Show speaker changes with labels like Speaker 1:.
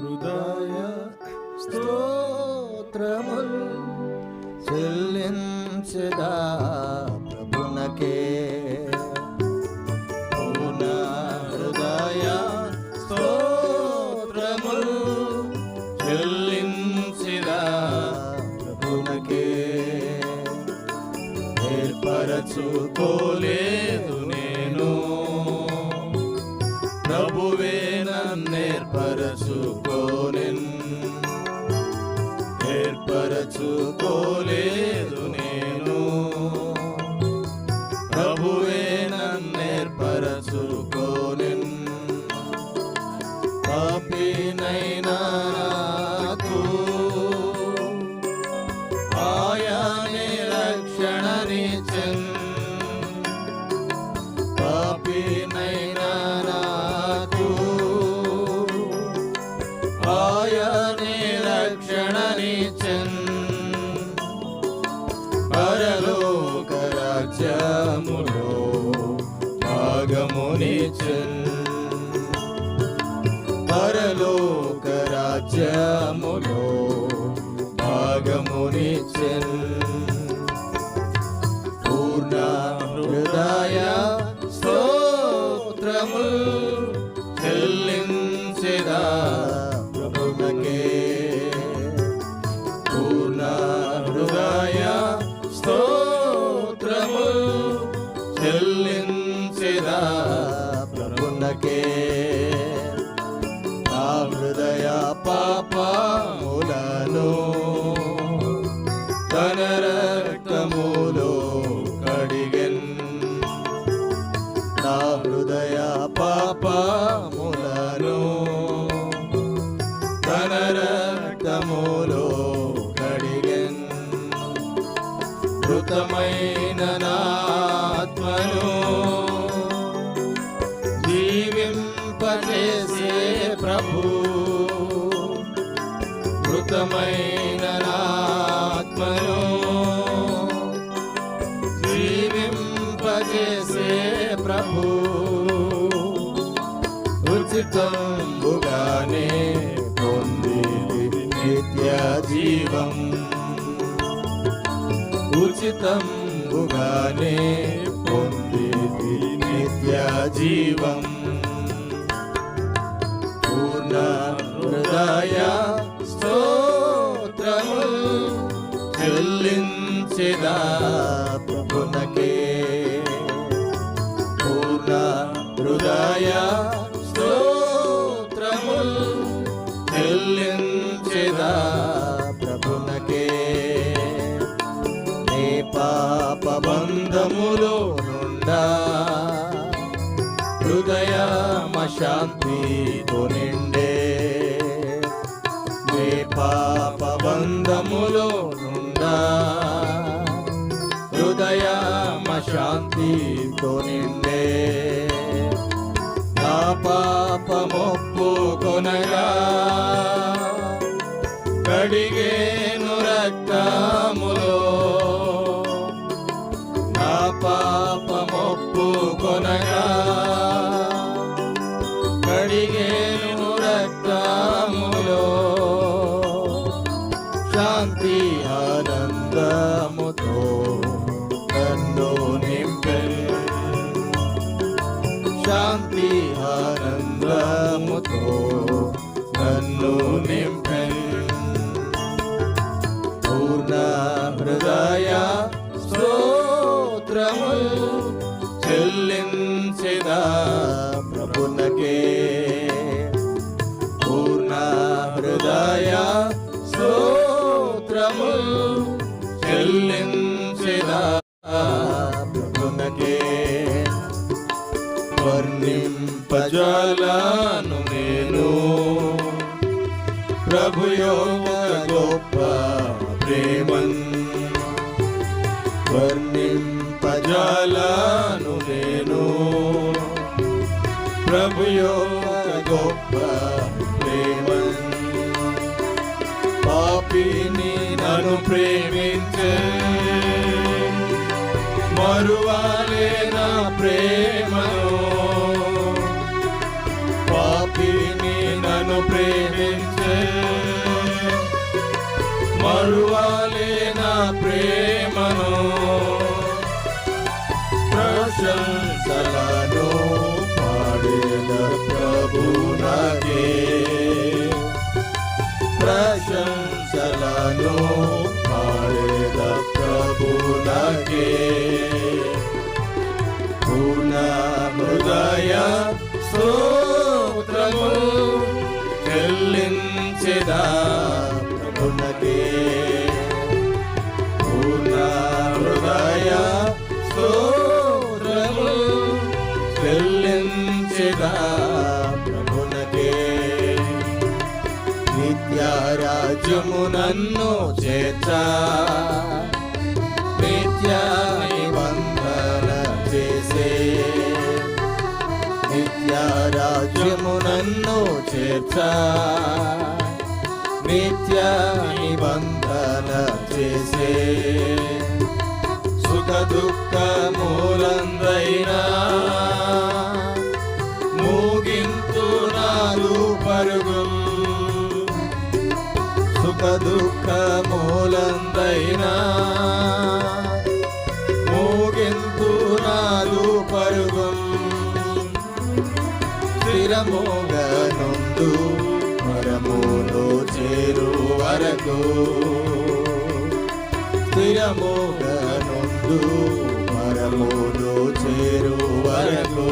Speaker 1: హృదయ స్తోత్రముల్ నన్నేర్పరచుకోనెన్ ఏర్పరచుకోలేదు నేను. ప్రభువే నన్నేర్పరచుకోనెన్ పాపినైనా నాకు ఆయనే రక్షణనిచ్చెన్. పరలోక రాజ్యములో భాగమునిచ్చెన్. పరలోక రాజ్యములో భాగమునిచ్చెన్. పాపములను తన రక్తములో కడిగెన్. నా హృదయ పాపములను తన రక్తములో కడిగెన్. మృతమైన నాత్మను జీవింపజేసే ప్రభు మృతమైన నాత్మను జీవింపజేసే ప్రభు. ఉచితంబుగానే పొంది నిత్య జీవం. ఉచితంబుగానే పొంది నిత్య జీవం. పాపబంధములో నుండా హృదయమ శాంతితో నిండే నీ పాపబంధములో నుండా హృదయమ శాంతితో నిండే शान्ति స్తోత్రము చెల్లించెదా ప్రభునకే వర్ణింపజాలను నేను. ప్రభు గొప్ప ప్రేమన్ వర్ణింపజాలను నేను. ప్రభు గొప్ప నన్ను ప్రేమించే. మరువాలే నా ప్రేమను పాపిని నన్ను ప్రేమించే. మరువాలే నా ప్రేమను నాకే పూర్ణ హృదయ స్తోత్రము చెల్లించెదా ప్రభునకే. పూర్ణ హృదయ స్తోత్రము చెల్లించెదా ప్రభునకే. నిత్యరాజ్యము నన్ను చేర్చా. నిత్య నిబంధన చేసే. నిత్య రాజ్యము నన్ను చేర్చా. నిత్య నిబంధన చేసే. సుఖ దుఃఖ మూలందైనా మూగింతు నాదు పరుగు. సుఖ దుఃఖ మూలందైనా స్థిరమోగనుందు మరములో చేరు వరకు. స్థిరమోగనుందు మరములో చేరు వరకు.